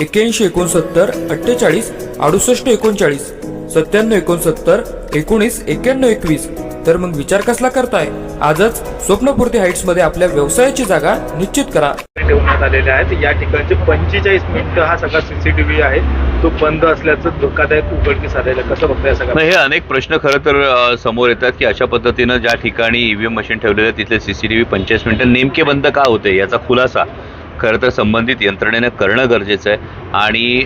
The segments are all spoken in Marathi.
एक्क्याऐंशी एकोणसत्तर अठ्ठेचाळीस अडुसष्ट एकोणचाळीस सत्त्याण्णव एकोणसत्तर एकोणीस एक्क्याण्णव एकवीस. तर मग विचार कसला करताय? आजच स्वप्नपूर्ती हाईट्समध्ये आपल्या व्यवसायाची जागा निश्चित करा. ठेवण्यात आलेले आहेत. या ठिकाणचे पंचेचाळीस मिनिटं हा सगळा सीसीटीव्ही आहे. तो बंद असल्याचं धोकादायक उघडकीस आलेलं. कसं बघताय सगळं? नाही हे अनेक प्रश्न खरं तर समोर येतात की अशा पद्धतीनं ज्या ठिकाणी ईव्हीएम मशीन ठेवलेलं आहे तिथले सीसीटीव्ही पंचेचाळीस मिनिटं नेमके बंद का होते याचा खुलासा खरं तर संबंधित यंत्रणेनं करणं गरजेचं आहे. आणि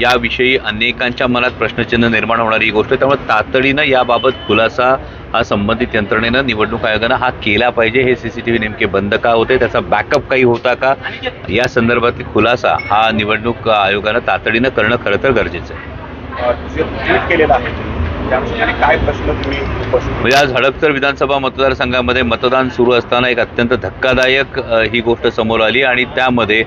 याविषयी अनेकांच्या मनात प्रश्नचिन्ह निर्माण होणारी ही गोष्ट आहे. त्यामुळे तातडीनं याबाबत खुलासा हा संबंधित यंत्रणेनं निवडणूक आयोगानं हा केला पाहिजे. हे सी सी टी व्ही नेमके बंद का होते? त्याचा बॅकअप काही होता का? या संदर्भातील खुलासा हा निवडणूक आयोगानं तातडीनं करणं खरं तर गरजेचं आहे. काय प्रश्न तुम्ही म्हणजे आज हडपसर विधानसभा मतदारसंघामध्ये मतदान सुरू असताना एक अत्यंत धक्कादायक ही गोष्ट समोर आली आणि त्यामध्ये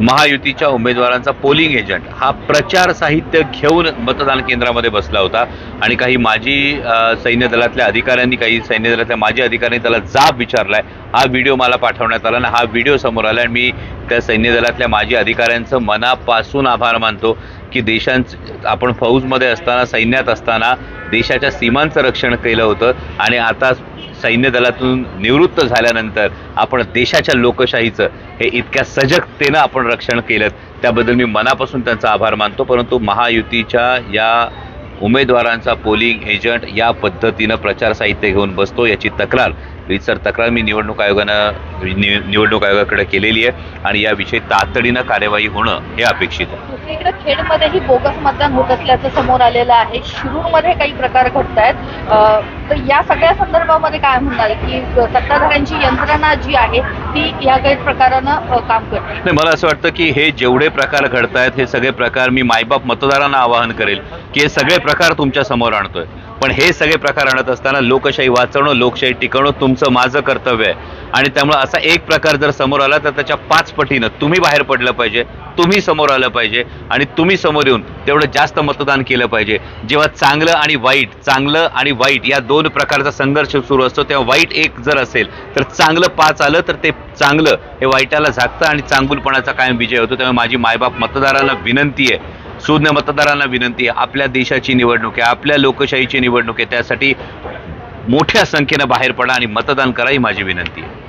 महायुतीच्या उमेदवारांचा पोलिंग एजंट हा प्रचार साहित्य घेऊन मतदान केंद्रामध्ये बसला होता. आणि काही माजी सैन्य दलातल्या अधिकाऱ्यांनी काही सैन्य दलातल्या माजी अधिकाऱ्यांनी त्याला जाब विचारलाय. हा व्हिडिओ मला पाठवण्यात आला आणि हा व्हिडिओ समोर आला आणि मी त्या सैन्य दलातल्या माजी अधिकाऱ्यांचं मनापासून आभार मानतो की देशांच आपण फौजमध्ये असताना सैन्यात असताना देशाच्या सीमांचं रक्षण केलं होतं आणि आता सैन्य दलातून निवृत्त झाल्यानंतर आपण देशाच्या लोकशाहीचं हे इतक्या सजगतेनं आपण रक्षण केलं त्याबद्दल मी मनापासून त्यांचा आभार मानतो. परंतु महायुतीच्या या उमेदवारांचा पोलिंग एजंट या पद्धतीनं प्रचार साहित्य घेऊन बसतो याची तक्रार. रीतसर तक्रार मी निवडणूक आयोगानं नि- निवडणूक आयोगाकडे केलेली आहे आणि याविषयी तातडीनं कार्यवाही होणं हे अपेक्षित आहे. दुसरीकडे खेडमध्येही बोगस मतदान होत असल्याचं समोर आलेलं आहे. शिरूरमध्ये काही प्रकार घडत आहेत. तर या सगळ्या संदर्भामध्ये काय म्हणणार की सत्ताधाऱ्यांची यंत्रणा जी आहे ती या गैरप्रकारानं अ, काम करते. नाही मला असं वाटतं की हे जेवढे प्रकार घडत आहेत हे सगळे प्रकार मी मायबाप मतदारांना आवाहन करेल की हे सगळे प्रकार तुमच्यासमोर आणतोय. पण हे सगळे प्रकार आणत असताना लोकशाही वाचवणं लोकशाही टिकवणं तुमचं माझं कर्तव्य आहे. आणि त्यामुळे असा एक प्रकार जर समोर आला तर त्याच्या पाच पटीनं तुम्ही बाहेर पडलं पाहिजे तुम्ही समोर आलं पाहिजे आणि तुम्ही समोर येऊन तेवढं जास्त मतदान केलं पाहिजे. जेव्हा चांगलं आणि वाईट चांगलं आणि वाईट या दोन प्रकारचा संघर्ष सुरू असतो तेव्हा वाईट एक जर असेल तर चांगलं पाच आलं तर ते चांगलं हे वाईटाला झाकतं आणि चांगुलपणाचा कायम विजय होतो. त्यामुळे माझी मायबाप मतदारांना विनंती आहे सुज्ञ मतदारांना विनंती आहे आपल्या देशाची निवडणूक आहे आपल्या लोकशाहीची निवडणूक आहे त्यासाठी मोठ्या संख्येनं बाहेर पडा आणि मतदान करा ही माझी विनंती आहे.